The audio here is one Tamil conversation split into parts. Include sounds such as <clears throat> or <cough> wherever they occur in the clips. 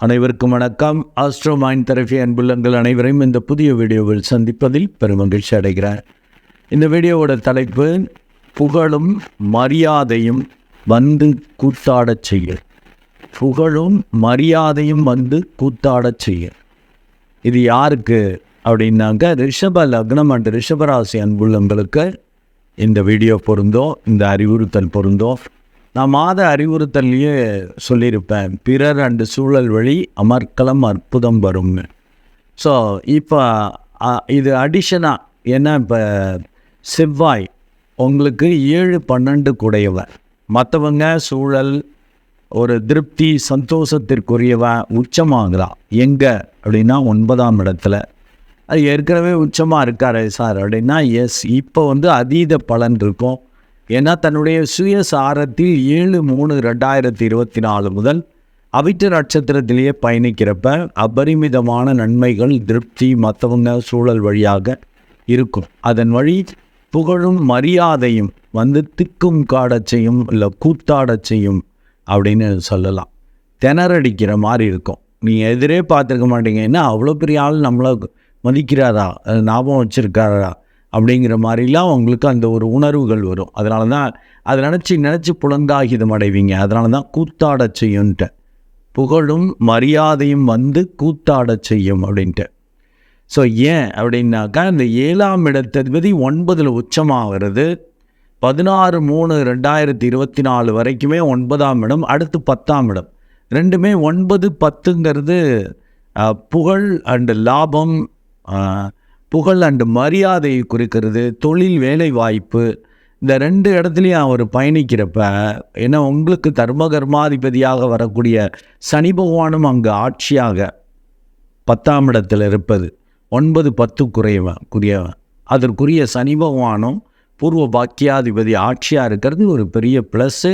அனைவருக்கும் வணக்கம். ஆஸ்ட்ரோ மைண்ட் தெரபி அன்புள்ளங்கள் அனைவரையும் இந்த புதிய வீடியோவில் சந்திப்பதில் பெருமகிழ்ச்சி அடைகிறார் இந்த வீடியோவோட தலைப்பு புகழும் மரியாதையும் வந்து கூத்தாடச் செய்ய புகழும் மரியாதையும் வந்து கூத்தாடச் செய்ய இது யாருக்கு அப்படின்னாக்க ரிஷப லக்னம் அண்ட் ரிஷபராசி அன்புள்ளங்களுக்கு இந்த வீடியோ பொருந்தோ இந்த அறிவுறுத்தல் பொருந்தோ நான் மாத அறிவுறுத்தல்லையே சொல்லியிருப்பேன். பிறர் அண்டு சூழல் வழி அமர்க்கலம் அற்புதம் வரும்னு ஸோ இப்போ இது அடிஷனாக ஏன்னா இப்போ செவ்வாய் உங்களுக்கு ஏழு பன்னெண்டு குடையவன் மற்றவங்க சூழல் ஒரு திருப்தி சந்தோஷத்திற்குரியவன் உச்சமாகலாம் எங்கே? அப்படின்னா ஒன்பதாம் இடத்துல. அது ஏற்கனவே உச்சமாக இருக்காரு சார். அப்படின்னா எஸ் இப்போ வந்து அதீத பலன் இருக்கும். ஏன்னா தன்னுடைய சுயசாரத்தில் ஏழு மூணு ரெண்டாயிரத்தி இருபத்தி நாலு முதல் அவிட்ட நட்சத்திரத்திலேயே பயணிக்கிறப்ப அபரிமிதமான நன்மைகள் திருப்தி மற்றவங்க சூழல் வழியாக இருக்கும். அதன் வழி புகழும் மரியாதையும் வந்து திக்கும் காடச் செய்யும் இல்லை கூத்தாடச் செய்யும் அப்படின்னு சொல்லலாம். திணறடிக்கிற மாதிரி இருக்கும். நீங்கள் எதிரே பார்த்துருக்க மாட்டீங்க. என்ன அவ்வளோ பெரிய ஆள் நம்மளை மதிக்கிறாரா? ஞாபகம் வச்சுருக்காரா? அப்படிங்கிற மாதிரிலாம் உங்களுக்கு அந்த ஒரு உணர்வுகள் வரும். அதனால தான் அதை நினச்சி நினச்சி புலந்தாகிதம் அடைவீங்க அதனால தான் கூத்தாடச் செய்யும்ன்ட்டு புகழும் மரியாதையும் வந்து கூத்தாடச் செய்யும் அப்படின்ட்டு. ஸோ ஏன் அப்படின்னாக்கா இந்த ஏழாம் இடத்ததிபதி ஒன்பதில் உச்சமாகிறது. பதினாறு மூணு ரெண்டாயிரத்தி இருபத்தி நாலு வரைக்குமே ஒன்பதாம் இடம் அடுத்து பத்தாம் இடம். ரெண்டுமே ஒன்பது பத்துங்கிறது புகழ் அண்டு லாபம் புகழ் அண்டு மரியாதையை குறிக்கிறது தொழில் வேலை வாய்ப்பு இந்த ரெண்டு இடத்துலையும் அவர் பயணிக்கிறப்ப ஏன்னா உங்களுக்கு தர்மகர்மாதிபதியாக வரக்கூடிய சனி பகவானும் அங்கு ஆட்சியாக பத்தாம் இடத்தில் இருப்பது. ஒன்பது பத்து குறையவன் குறியவன் அதற்குரிய சனி பகவானும் பூர்வ பாக்கியாதிபதி ஆட்சியாக இருக்கிறது ஒரு பெரிய ப்ளஸ்ஸு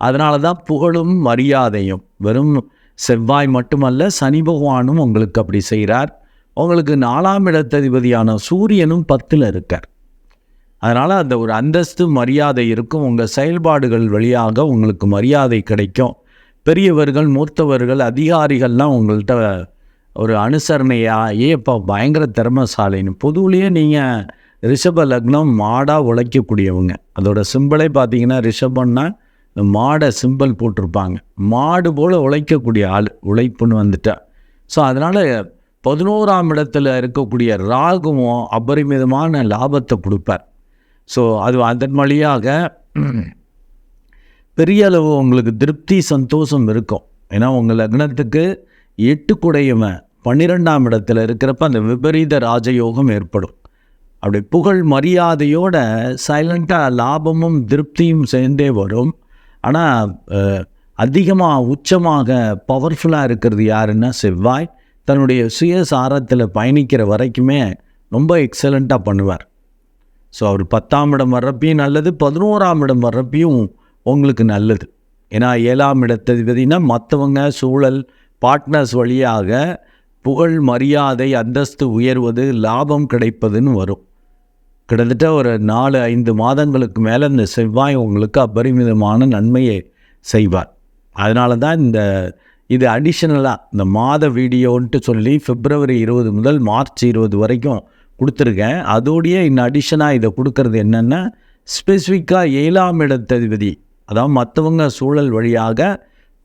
அதனால தான் புகழும் மரியாதையும். வெறும் செவ்வாய் மட்டுமல்ல சனி பகவானும் உங்களுக்கு அப்படி செய்கிறார். உங்களுக்கு நாலாம் இடத்ததிபதியான சூரியனும் பத்தில் இருக்கார். அதனால் அந்த ஒரு அந்தஸ்து மரியாதை இருக்கும். உங்கள் செயல்பாடுகள் வழியாக உங்களுக்கு மரியாதை கிடைக்கும். பெரியவர்கள் மூத்தவர்கள் அதிகாரிகள்லாம் உங்கள்கிட்ட ஒரு அனுசரணையா ஏப்பா பயங்கர திறமசாலின்னு. பொதுவிலேயே நீங்கள் ரிஷப லக்னம் மாடாக உழைக்கக்கூடியவங்க. அதோட சிம்பிளே பார்த்தீங்கன்னா ரிஷபம்னா இந்த மாடை சிம்பிள் போட்டிருப்பாங்க. மாடு போல் உழைக்கக்கூடிய ஆள் உழைப்புன்னு வந்துட்டா. ஸோ அதனால் பதினோராம் இடத்துல இருக்கக்கூடிய ராகுவும் அபரிமிதமான லாபத்தை கொடுப்பார். ஸோ அது அதன் வழியாக <clears throat> பெரிய அளவு உங்களுக்கு திருப்தி சந்தோஷம் இருக்கும். ஏன்னா உங்கள் லக்னத்துக்கு எட்டு குடையவன் பன்னிரெண்டாம் இடத்துல இருக்கிறப்ப அந்த விபரீத ராஜயோகம் ஏற்படும். அப்படி புகழ் மரியாதையோட சைலண்ட்டாக லாபமும் திருப்தியும் சேர்ந்தே வரும். ஆனால் அதிகமாக உச்சமாக பவர்ஃபுல்லாக இருக்கிறது யாருன்னா செவ்வாய். தன்னுடைய சுயசாரத்தில் பயணிக்கிற வரைக்குமே ரொம்ப எக்ஸலண்ட்டாக பண்ணுவார். ஸோ அவர் பத்தாம் இடம் வர்றப்பையும் நல்லது பதினோராம் இடம் வர்றப்பையும் உங்களுக்கு நல்லது. ஏன்னா ஏழாம் இடத்ததிபதினா மற்றவங்க சூழல் பார்ட்னர்ஸ் வழியாக புகழ் மரியாதை அந்தஸ்து உயர்வது லாபம் கிடைப்பதுன்னு வரும். கிட்டத்தட்ட ஒரு நாலு ஐந்து மாதங்களுக்கு மேலே இந்த செவ்வாய் உங்களுக்கு அபரிமிதமான நன்மையை செய்வார். அதனால தான் இந்த இது அடிஷ்னலாக இந்த மாத வீடியோன்ட்டு சொல்லி பிப்ரவரி இருபது முதல் மார்ச் இருபது வரைக்கும் கொடுத்துருக்கேன். அதோடைய இன்னும் அடிஷனாக இதை கொடுக்கறது என்னென்னா ஸ்பெசிஃபிக்காக ஏழாம் இடத்ததிபதி அதாவது மற்றவங்க சூழல் வழியாக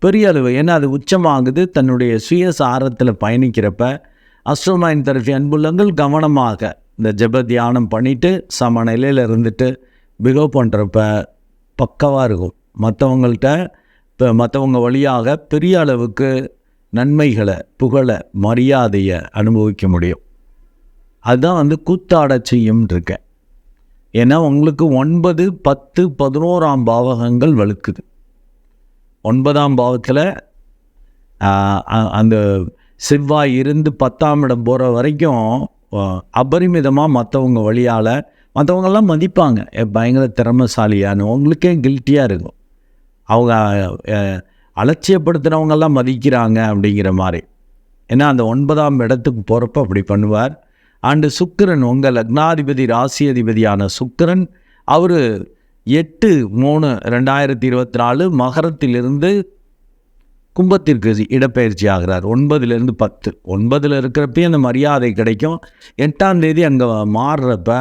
பெரிய அளவு ஏன்னா அது உச்சமாகுது தன்னுடைய சுயசாரத்தில் பயணிக்கிறப்ப அஸ்ட்ரோமைன் தரப்பி அன்புள்ளங்கள் கவனமாக இந்த ஜெப தியானம் பண்ணிவிட்டு சம நிலையில் இருந்துட்டு பிகோ பண்ணுறப்ப பக்கவாக இருக்கும். மற்றவங்கள்ட்ட இப்போ மற்றவங்க வழியாக பெரிய அளவுக்கு நன்மைகளை புகழை மரியாதையை அனுபவிக்க முடியும். அதுதான் வந்து கூத்தாட செய்யும் இருக்கேன் ஏன்னா உங்களுக்கு ஒன்பது பத்து பதினோராம் பாவகங்கள் வலுக்குது ஒன்பதாம் பாவத்தில் அந்த செவ்வாய் இருந்து பத்தாம் இடம் போகிற வரைக்கும் அபரிமிதமாக மற்றவங்க வழியால் மற்றவங்கெல்லாம் மதிப்பாங்க. பயங்கர திறமைசாலியானு உங்களுக்கே கில்ட்டியாக இருக்கும். அவங்க அலட்சியப்படுத்துகிறவங்கெல்லாம் மதிக்கிறாங்க அப்படிங்கிற மாதிரி. ஏன்னா அந்த ஒன்பதாம் இடத்துக்கு போகிறப்ப அப்படி பண்ணுவார். அண்டு சுக்கிரன் உங்கள் லக்னாதிபதி ராசி அதிபதியான சுக்கிரன் அவர் எட்டு மூணு ரெண்டாயிரத்தி இருபத்தி நாலு மகரத்திலிருந்து கும்பத்திற்கு இடப்பெயர்ச்சி ஆகிறார். ஒன்பதுலேருந்து பத்து. ஒன்பதில் இருக்கிறப்பயே அந்த மரியாதை கிடைக்கும். எட்டாம் தேதி அங்கே மாறுறப்ப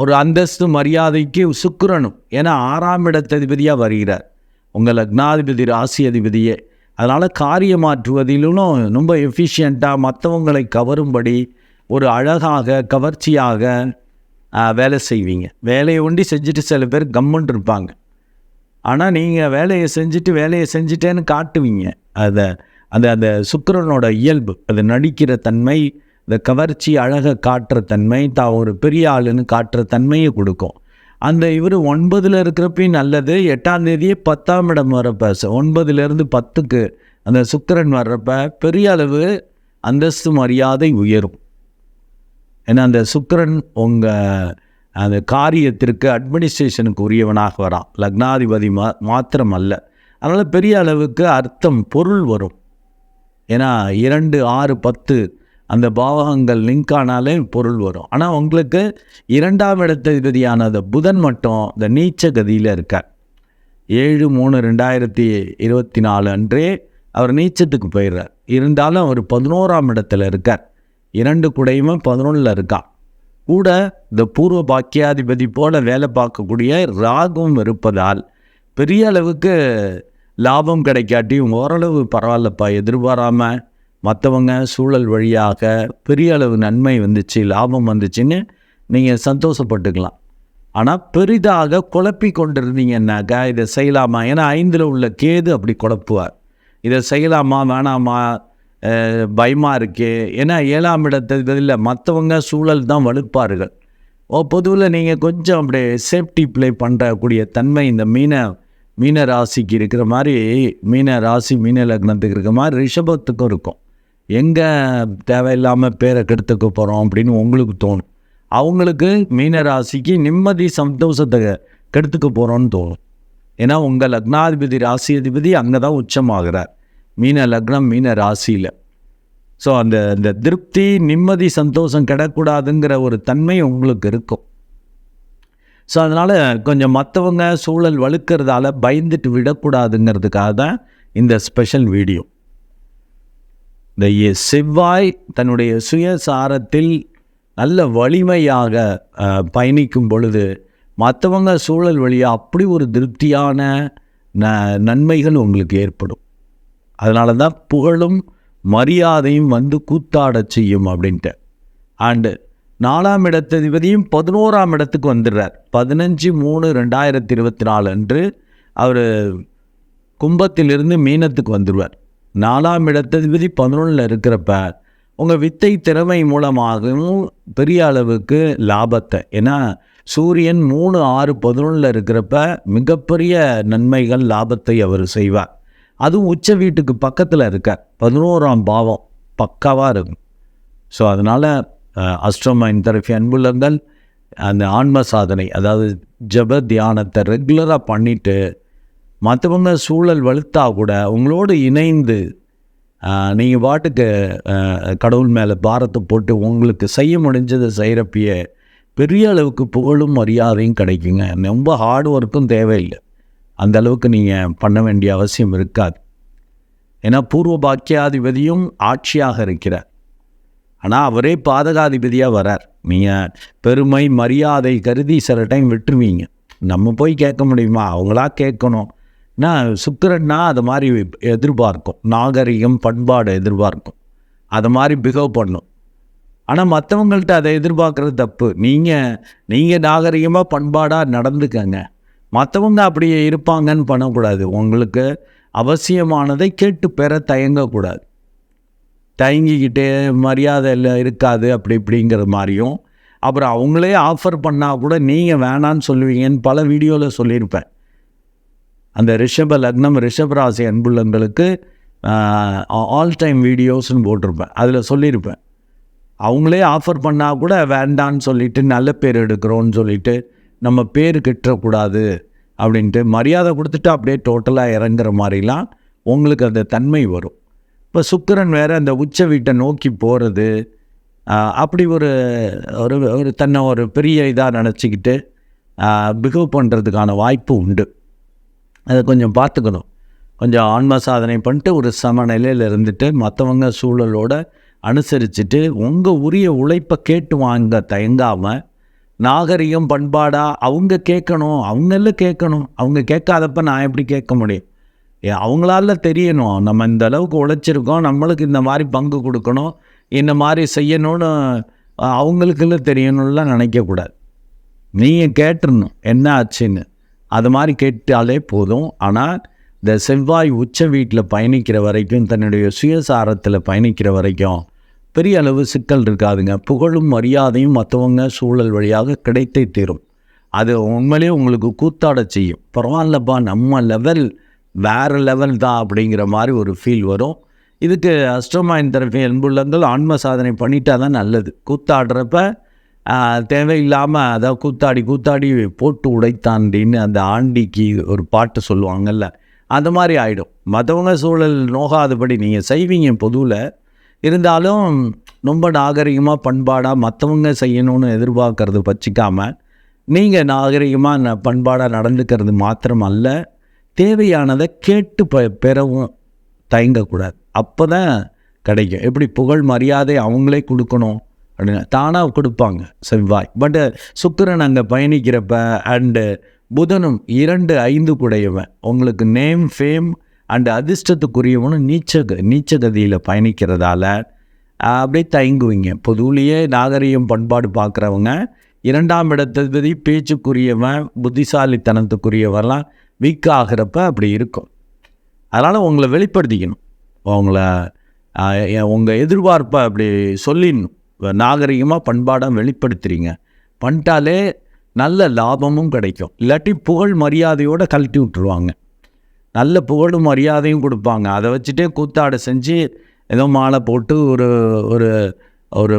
ஒரு அந்தஸ்து மரியாதைக்கு சுக்கரனும். ஏன்னா ஆறாம் இடத்ததிபதியாக வருகிறார். உங்கள் லக்னாதிபதி ராசி அதிபதியே அதனால் காரியம் மாற்றுவதிலும் ரொம்ப எஃபிஷியண்ட்டாக மற்றவங்களை கவரும்படி ஒரு அழகாக கவர்ச்சியாக வேலை செய்வீங்க. வேலையை ஒண்டி செஞ்சுட்டு சில பேர் கம்முன்னு இருப்பாங்க. ஆனால் நீங்கள் வேலையை செஞ்சுட்டு வேலையை செஞ்சுட்டேன்னு காட்டுவீங்க. அதை அந்த அந்த சுக்கரனோட இயல்பு அது நடிக்கிற தன்மை இந்த கவர்ச்சி அழகை காட்டுற தன்மை தான் ஒரு பெரிய ஆளுன்னு காட்டுற தன்மையை கொடுக்கும். அந்த இவர் ஒன்பதில் இருக்கிறப்பையும் நல்லது எட்டாம் தேதியே பத்தாம் இடம் வரப்ப ஒன்பதுலேருந்து பத்துக்கு அந்த சுக்கிரன் வர்றப்ப பெரிய அளவு அந்தஸ்து மரியாதை உயரும். ஏன்னா அந்த சுக்கரன் உங்கள் அந்த காரியத்திற்கு அட்மினிஸ்ட்ரேஷனுக்கு உரியவனாக வரான். லக்னாதிபதி மா மாத்திரம் அல்ல அதனால் பெரிய அளவுக்கு அர்த்தம் பொருள் வரும். ஏன்னா இரண்டு ஆறு பத்து அந்த பாவகங்கள் லிங்க் ஆனாலே பொருள் வரும். ஆனால் உங்களுக்கு இரண்டாம் இடத்ததிபதியான அந்த புதன் மட்டும் இந்த நீச்ச கதியில் இருக்கார். ஏழு மூணு ரெண்டாயிரத்தி இருபத்தி நாலு அன்றே அவர் நீச்சத்துக்கு போயிடுறார். இருந்தாலும் அவர் பதினோராம் இடத்துல இருக்கார். இரண்டு குடையுமே பதினொன்றில் இருக்கான் கூட இந்த பூர்வ பாக்கியாதிபதி போல வேலை பார்க்கக்கூடிய ராகும் இருப்பதால் பெரிய அளவுக்கு லாபம் கிடைக்காட்டியும் ஓரளவு பரவாயில்லப்பா எதிர்பாராமல் மற்றவங்க சூழல் வழியாக பெரிய அளவு நன்மை வந்துச்சு லாபம் வந்துச்சுன்னு நீங்கள் சந்தோஷப்பட்டுக்கலாம். ஆனால் பெரிதாக குழப்பி கொண்டிருந்தீங்கன்னாக்கா இதை செய்யலாமா? ஏன்னா ஐந்தில் உள்ள கேது அப்படி குழப்புவார். இதை செய்யலாமா வேணாமா? பயமாக இருக்குது இருக்கே. ஏன்னா ஏழாம் இடத்துல மற்றவங்க சூழல் தான் வலுப்பார்கள். ஓ பொதுவில் நீங்கள் கொஞ்சம் அப்படியே சேஃப்டி ப்ளே பண்ணுறக்கூடிய தன்மை இந்த மீன மீன ராசிக்கு இருக்கிற மாதிரி மீன ராசி மீன லக்னத்துக்கு இருக்கிற மாதிரி ரிஷபத்துக்கும் இருக்கும். எங்கே தேவையில்லாமல் பேரை கெடுத்துக்க போகிறோம் அப்படின்னு உங்களுக்கு தோணும். அவங்களுக்கு மீனராசிக்கு நிம்மதி சந்தோஷத்தை கெடுத்துக்க போகிறோன்னு தோணும். ஏன்னா உங்கள் லக்னாதிபதி ராசி அதிபதி அங்கே தான் உச்சமாகிறார். மீன லக்னம் மீன ராசியில். ஸோ அந்த அந்த திருப்தி நிம்மதி சந்தோஷம் கிடக்கூடாதுங்கிற ஒரு தன்மை உங்களுக்கு இருக்கும். ஸோ அதனால் கொஞ்சம் மற்றவங்க சூழல் வலுக்கிறதால பயந்துட்டு விடக்கூடாதுங்கிறதுக்காக தான் இந்த ஸ்பெஷல் வீடியோ இந்த செவ்வாய் தன்னுடைய சுயசாரத்தில் நல்ல வலிமையாக பயணிக்கும் பொழுது மற்றவங்க சூழல் வழியாக அப்படி ஒரு திருப்தியான ந நன்மைகள் உங்களுக்கு ஏற்படும். அதனால தான் புகழும் மரியாதையும் வந்து கூத்தாடச் செய்யும் அப்படின்ட்டு. அண்டு நாலாம் இடத்ததிபதியும் பதினோராம் இடத்துக்கு வந்துடுறார். பதினஞ்சு மூணு ரெண்டாயிரத்தி இருபத்தி நாலு அன்று அவர் கும்பத்திலிருந்து மீனத்துக்கு வந்துடுவார். நாலாம் இடத்ததிபதி பதினொன்றில் இருக்கிறப்ப உங்கள் வித்தை திறமை மூலமாகவும் பெரிய அளவுக்கு லாபத்தை. ஏன்னா சூரியன் மூணு ஆறு பதினொன்றில் இருக்கிறப்ப மிகப்பெரிய நன்மைகள் லாபத்தை அவர் செய்வார். அதுவும் உச்ச வீட்டுக்கு பக்கத்தில் இருக்க பதினோராம் பாவம் பக்காவாக இருக்கும். ஸோ அதனால் அஸ்ட்ரோமைன் தரப்பி அன்புள்ளங்கள் அந்த ஆன்ம சாதனை அதாவது ஜப தியானத்தை ரெகுலராக பண்ணிவிட்டு மற்றவங்க சூழல் வலுத்தா கூட உங்களோடு இணைந்து நீங்கள் பாட்டுக்கு கடவுள் மேலே பாரத்தை போட்டு உங்களுக்கு செய்ய முடிஞ்சதை செய்கிறப்பயே பெரிய அளவுக்கு புகழும் மரியாதையும் கிடைக்குங்க. ரொம்ப ஹார்ட் ஒர்க்கும் தேவையில்லை. அந்த அளவுக்கு நீங்கள் பண்ண வேண்டிய அவசியம் இருக்காது. ஏன்னா பூர்வ பாக்கியாதிபதியும் ஆட்சியாக இருக்கிறார். ஆனால் அவரே பாதகாதிபதியாக வரார். நீங்கள் பெருமை மரியாதை கருதி சில டைம் விட்டுருவீங்க. நம்ம போய் கேட்க முடியுமா? அவங்களா கேட்கணும். நான் சுக்கரன்னா அது மாதிரி எதிர்பார்க்கும். நாகரிகம் பண்பாடு எதிர்பார்க்கும். அதை மாதிரி பிஹேவ் பண்ணும். ஆனால் மற்றவங்கள்ட்ட அதை எதிர்பார்க்குறது தப்பு. நீங்கள் நீங்கள் நாகரிகமாக பண்பாடாக நடந்துக்கங்க. மற்றவங்க அப்படியே இருப்பாங்கன்னு பண்ணக்கூடாது. உங்களுக்கு அவசியமானதை கேட்டு பெற தயங்கக்கூடாது. தயங்கிக்கிட்டே மரியாதை இல்லை இருக்காது அப்படி இப்படிங்கிற மாதிரியும். அப்புறம் அவங்களே ஆஃபர் பண்ணால் கூட நீங்கள் வேணான்னு சொல்லுவீங்கன்னு பல வீடியோவில் சொல்லியிருப்பேன். அந்த ரிஷப லக்னம் ரிஷப ராசி அன்புள்ளங்களுக்கு ஆல் டைம் வீடியோஸ்னு போட்டிருப்பேன். அதில் சொல்லியிருப்பேன். அவங்களே ஆஃபர் பண்ணால் கூட வேண்டான்னு சொல்லிட்டு நல்ல பேர் எடுக்கிறோன்னு சொல்லிட்டு நம்ம பேர் கிட்டக்கூடாது அப்படின்ட்டு மரியாதை கொடுத்துட்டு அப்படியே டோட்டலாக இறங்குற மாதிரிலாம் உங்களுக்கு அந்த தன்மை வரும். இப்போ சுக்கிரன் வேறு அந்த உச்ச வீட்டை நோக்கி போகிறது அப்படி ஒரு ஒரு ஒரு தன்னை ஒரு பெரிய இதாக நினச்சிக்கிட்டு பிகவ் பண்ணுறதுக்கான வாய்ப்பு உண்டு. அதை கொஞ்சம் பார்த்துக்கணும். கொஞ்சம் ஆன்ம சாதனை பண்ணிட்டு ஒரு சமநிலையில் இருந்துட்டு மற்றவங்க சூழலோட அனுசரிச்சுட்டு உங்கள் உரிய உழைப்பை கேட்டு வாங்க தயங்காமல் நாகரிகம் பண்பாடாக அவங்க கேட்கணும் அவங்கள கேட்கணும். அவங்க கேட்காதப்ப நான் எப்படி கேட்க முடியும்? ஏ, அவங்களால தெரியணும். நம்ம இந்த அளவுக்கு உழைச்சிருக்கோம் நம்மளுக்கு இந்த மாதிரி பங்கு கொடுக்கணும் இந்த மாதிரி செய்யணும்னு அவங்களுக்குள்ள தெரியணும்லாம் நினைக்கக்கூடாது. நீங்கள் கேட்டுடணும் என்ன ஆச்சுன்னு. அது மாதிரி கேட்டாலே போதும். ஆனால் இந்த செவ்வாய் உச்ச வீட்டில் பயணிக்கிற வரைக்கும் தன்னுடைய சுயசாரத்தில் பயணிக்கிற வரைக்கும் பெரிய அளவு சிக்கல் இருக்காதுங்க. புகழும் மரியாதையும் மற்றவங்க சூழல் வழியாக கிடைத்தே தீரும். அது உண்மையிலேயே உங்களுக்கு கூத்தாட செய்யும். பரவாயில்லப்பா நம்ம லெவல் வேறு லெவல் தான் அப்படிங்கிற மாதிரி ஒரு ஃபீல் வரும். இதுக்கு அஸ்ட்ரோமாயின் தரப்பு அன்புள்ளங்கள் ஆன்ம சாதனை பண்ணிட்டா தான் நல்லது. கூத்தாடுறப்ப தேவையில்லாமல் அதாவது கூத்தாடி கூத்தாடி போட்டு உடைத்தாண்டின்னு அந்த ஆண்டிக்கு ஒரு பாட்டு சொல்லுவாங்கல்ல அந்த மாதிரி ஆகிடும் மற்றவங்க சூழல் நோகாதபடி நீங்கள் செய்வீங்க பொதுவில். இருந்தாலும் ரொம்ப நாகரிகமாக பண்பாடாக மற்றவங்க செய்யணும்னு எதிர்பார்க்கறது வச்சிக்காமல் நீங்கள் நாகரிகமாக பண்பாடாக நடந்துக்கிறது மாத்திரம் அல்ல தேவையானதை கேட்டு பெ பெறவும் தயங்கக்கூடாது. அப்போ தான் கிடைக்கும். எப்படி புகழ் மரியாதை அவங்களே கொடுக்கணும். அப்படின்னு தானாக கொடுப்பாங்க. செவ்வாய் பட்டு சுக்கரன் அங்கே பயணிக்கிறப்ப அண்டு புதனும் இரண்டு ஐந்து குடையவன். உங்களுக்கு நேம் ஃபேம் அண்டு அதிர்ஷ்டத்துக்குரியவனும் நீச்ச நீச்சகதியில் பயணிக்கிறதால அப்படியே தயங்குவீங்க. பொதுவிலேயே நாகரிகம் பண்பாடு பார்க்குறவங்க இரண்டாம் இடத்தபதி பேச்சுக்குரியவன் புத்திசாலித்தனத்துக்குரியவெல்லாம் வீக் ஆகிறப்ப அப்படி இருக்கும். அதனால் உங்களை வெளிப்படுத்திக்கணும். உங்களை உங்கள் எதிர்பார்ப்பை அப்படி சொல்லிடணும். நாகரிகமாக பண்பாடாக வெளிப்படுத்துகிறீங்க பண்ணிட்டாலே நல்ல லாபமும் கிடைக்கும். இல்லாட்டி புகழ் மரியாதையோடு கழட்டி விட்டுருவாங்க. நல்ல புகழும் மரியாதையும் கொடுப்பாங்க. அதை வச்சுட்டே கூத்தாடை செஞ்சு ஏதோ மாலை போட்டு ஒரு ஒரு ஒரு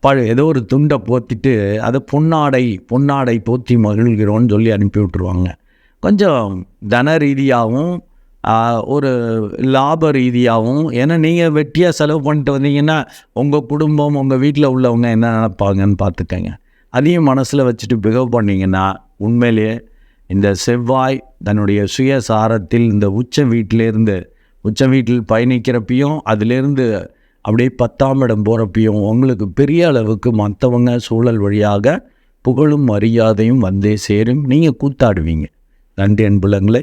பழ ப ஏதோ ஒரு துண்டை போத்திட்டு அதை பொன்னாடை பொன்னாடை போத்தி மகிழ்கிறோன்னு சொல்லி அனுப்பி விட்ருவாங்க கொஞ்சம் தன ரீதியாகவும் ஒரு லாப ரீதியாகவும் ஏன்னா நீங்கள் வெட்டியாக செலவு பண்ணிட்டு வந்தீங்கன்னா உங்கள் குடும்பம் உங்கள் வீட்டில் உள்ளவங்க என்ன நினைப்பாங்கன்னு பார்த்துக்கங்க. அதையும் மனசில் வச்சுட்டு பிகவ் பண்ணிங்கன்னா உண்மையிலேயே இந்த செவ்வாய் தன்னுடைய சுயசாரத்தில் இந்த உச்ச வீட்டிலேருந்து உச்ச வீட்டில் பயணிக்கிறப்பையும் அதிலேருந்து அப்படியே பத்தாம் இடம் போகிறப்பையும் உங்களுக்கு பெரிய அளவுக்கு மற்றவங்க சூழல் வழியாக புகழும் மரியாதையும் வந்தே சேரும். நீங்கள் கூத்தாடுவீங்க. நன்றி அன்புலங்களே.